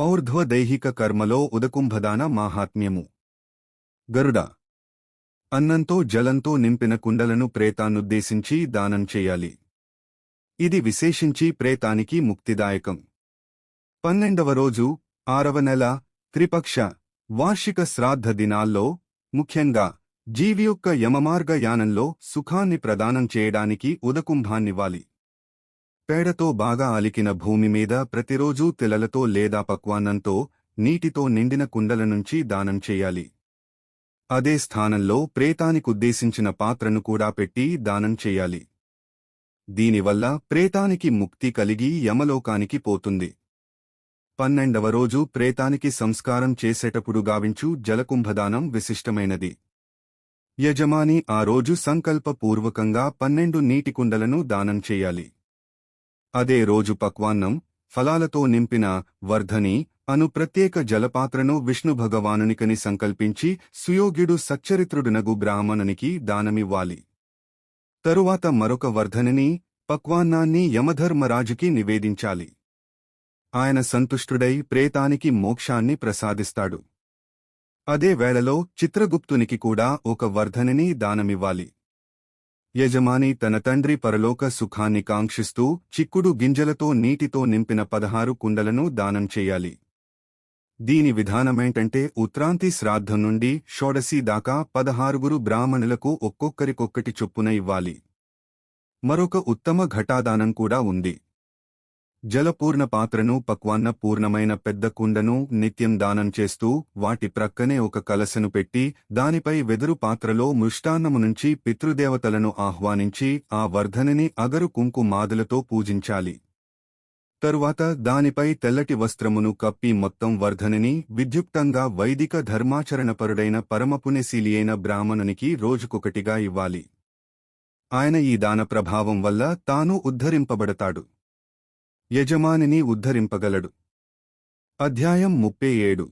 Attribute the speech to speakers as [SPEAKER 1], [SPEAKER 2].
[SPEAKER 1] ఔర్ధ్వదైహిక కర్మలో ఉదకుంభదాన మాహాత్మ్యము. గరుడ. అన్నంతో జలంతో నింపిన కుండలను ప్రేతాన్నుద్దేశించి దానం చేయాలి. ఇది విశేషించి ప్రేతానికి ముక్తిదాయకం. పన్నెండవ రోజు ఆరవ నెల త్రిపక్ష వార్షిక శ్రాద్ధ దినాల్లో ముఖ్యంగా జీవి యొక్క యమమార్గ యానంలో సుఖాన్ని ప్రదానం చేయడానికి ఉదకుంభాన్నివ్వాలి. పేడతో బాగా అలికిన భూమి మీద ప్రతిరోజూ తెలలతో లేదా పక్వాన్నంతో నీటితో నిండిన కుండల నుంచి దానం చేయాలి. అదే స్థానంలో ప్రేతానికుద్దేశించిన పాత్రను కూడా పెట్టి దానం చేయాలి. దీనివల్ల ప్రేతానికి ముక్తి కలిగి యమలోకానికి పోతుంది. పన్నెండవ రోజు ప్రేతానికి సంస్కారం చేసేటప్పుడు గావించు జలకుంభదానం విశిష్టమైనది. యజమాని ఆ రోజు సంకల్పపూర్వకంగా పన్నెండు నీటి కుండలను దానం చేయాలి. అదే రోజు పక్వాన్నం ఫలాలతో నింపిన వర్ధని అను ప్రత్యేక జలపాత్రను విష్ణు భగవానునికని సంకల్పించి సుయోగ్యుడు సచ్చరిత్రుడునగు బ్రాహ్మణునికి దానమివ్వాలి. తరువాత మరొక వర్ధనిని పక్వాన్నాన్ని యమధర్మరాజుకి నివేదించాలి. ఆయన సంతుష్టుడై ప్రేతానికి మోక్షాన్ని ప్రసాదిస్తాడు. అదే వేళలో చిత్రగుప్తునికి కూడా ఒక వర్ధనిని దానమివ్వాలి. యజమాని తన తండ్రి పరలోక సుఖాన్ని కాంక్షిస్తూ చిక్కుడు గింజలతో నీటితో నింపిన పదహారు కుండలను దానం చేయాలి. దీని విధానమేంటంటే ఉత్రాంతి శ్రాద్ధం నుండి షోడశి దాకా పదహారుగురు బ్రాహ్మణులకు ఒక్కొక్కరికొక్కటి చొప్పున ఇవ్వాలి. మరొక ఉత్తమ ఘటాదానం కూడా ఉంది. జలపూర్ణ పాత్రను పక్వాన్న పూర్ణమైన పెద్ద కుండను నిత్యం దానం చేస్తూ వాటి ప్రక్కనే ఒక కలసను పెట్టి దానిపై వెదురు పాత్రలో మృష్టాన్నము నుంచి పితృదేవతలను ఆహ్వానించి ఆ వర్ధనిని అగరు కుంకుమాదులతో పూజించాలి. తరువాత దానిపై తెల్లటి వస్త్రమును కప్పి మొత్తం వర్ధనిని విద్యుక్తంగా వైదిక ధర్మాచరణపరుడైన పరమపుణ్యశీలి అయిన బ్రాహ్మణునికి రోజుకొకటిగా ఇవ్వాలి. ఆయన ఈ దాన ప్రభావం వల్ల తాను ఉద్ధరింపబడతాడు. యజమానిని ఉద్ధరింపగలడు. అధ్యాయం ముప్పై ఏడు.